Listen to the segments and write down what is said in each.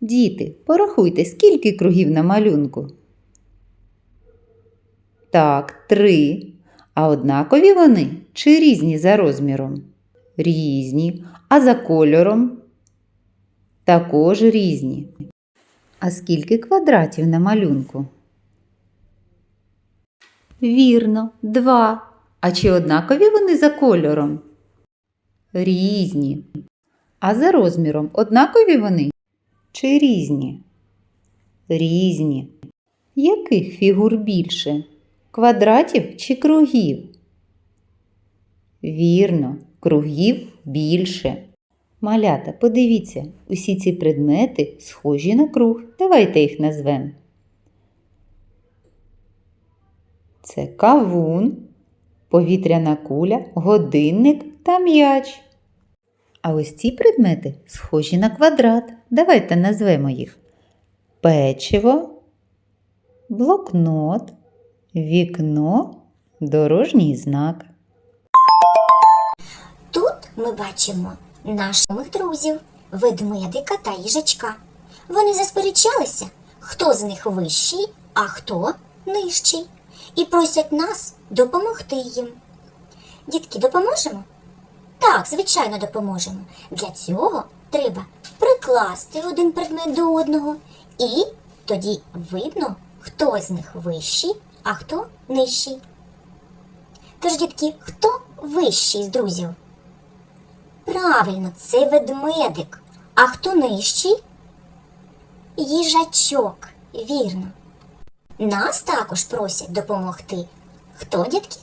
Діти, порахуйте, скільки кругів на малюнку. Так, три. А однакові вони чи різні за розміром? Різні. А за кольором? Також різні. А скільки квадратів на малюнку? Вірно, два. А чи однакові вони за кольором? Різні. А за розміром однакові вони? Чи різні? Різні. Яких фігур більше? Квадратів чи кругів? Вірно, кругів більше. Малята, подивіться, усі ці предмети схожі на круг. Давайте їх назвемо. Це кавун, повітряна куля, годинник та м'яч. А ось ці предмети схожі на квадрат. Давайте назвемо їх печиво, блокнот, вікно, дорожній знак. Тут ми бачимо наших друзів, ведмедика та їжачка. Вони засперечалися, хто з них вищий, а хто нижчий, і просять нас допомогти їм. Дітки, допоможемо? Так, звичайно, допоможемо. Для цього треба прикласти один предмет до одного, і тоді видно, хто з них вищий, а хто нижчий. Тож, дітки, хто вищий з друзів? Правильно, це ведмедик. А хто нижчий? Їжачок, вірно. Нас також просять допомогти. Хто, дітки?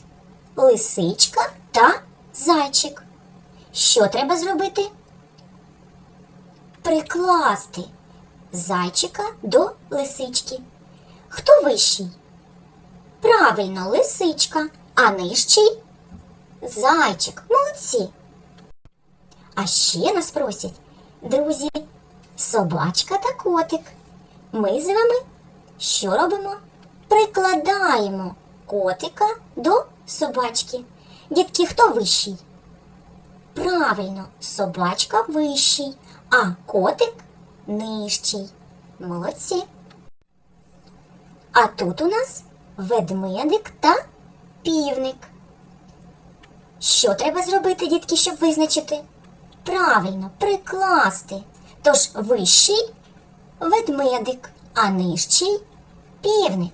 Лисичка та зайчик. Що треба зробити? Прикласти зайчика до лисички. Хто вищий? Правильно, лисичка, а нижчий зайчик. Молодці. А ще нас просять, друзі, собачка та котик. Ми з вами що робимо? Прикладаємо котика до собачки. Дітки, хто вищий? Правильно, собачка вищий, а котик нижчий. Молодці. А тут у нас ведмедик та півник. Що треба зробити, дітки, щоб визначити? Правильно, прикласти. Тож вищий ведмедик, а нижчий півник.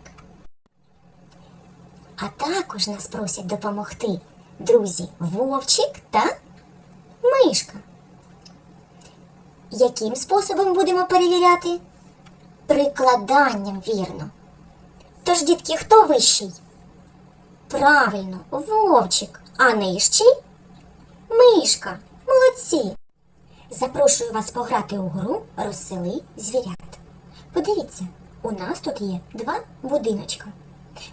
А також нас просять допомогти друзі вовчик та мишка. Яким способом будемо перевіряти? Прикладанням вірно. Тож, дітки, хто вищий? Правильно, вовчик, а нижчий мишка. Молодці! Запрошую вас пограти у гру Розсели звірят. Подивіться, у нас тут є два будиночка.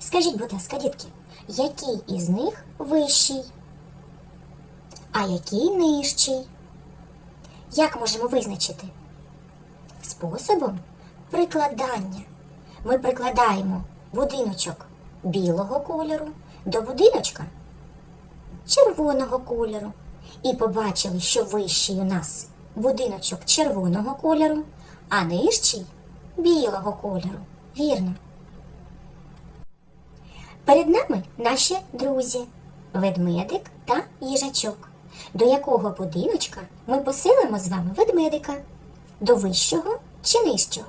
Скажіть, будь ласка, дітки, який із них вищий, а який нижчий? Як можемо визначити? Способом прикладання. Ми прикладаємо будиночок білого кольору до будиночка червоного кольору. І побачили, що вищий у нас будиночок червоного кольору, а нижчий білого кольору. Вірно. Перед нами наші друзі ведмедик та їжачок. До якого будиночка ми поселимо з вами ведмедика? До вищого чи нижчого?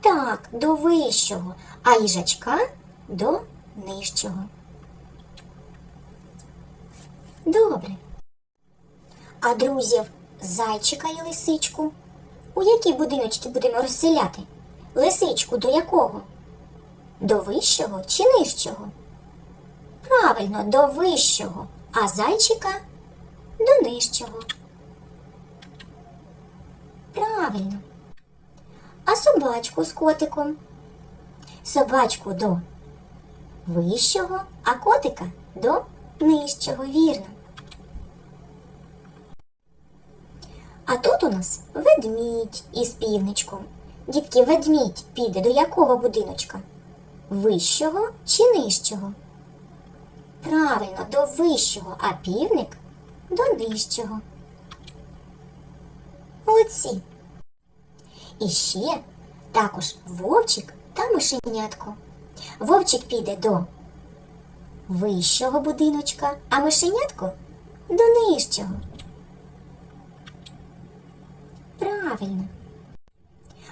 Так, до вищого, а їжачка до нижчого. Добре. А друзів зайчика і лисичку. У які будиночки будемо розселяти? Лисичку до якого? До вищого чи нижчого? Правильно, до вищого, а зайчика до нижчого. Правильно. А собачку з котиком? Собачку до вищого, а котика до нижчого, вірно. А тут у нас ведмідь із півничком. Дітки, ведмідь піде до якого будиночка? Вищого чи нижчого? Правильно, до вищого, а півник до нижчого. Молодці. І ще також вовчик та мишенятко. Вовчик піде до вищого будиночка, а мишенятко до нижчого. Правильно.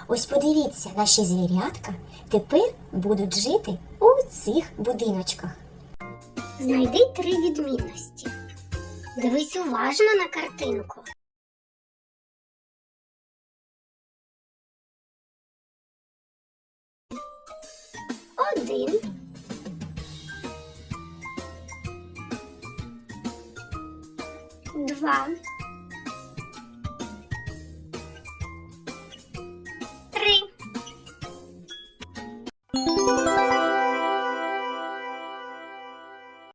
Ось подивіться, наші звірятка тепер будуть жити у цих будиночках. Знайди три відмінності. Дивись уважно на картинку. Один. Два.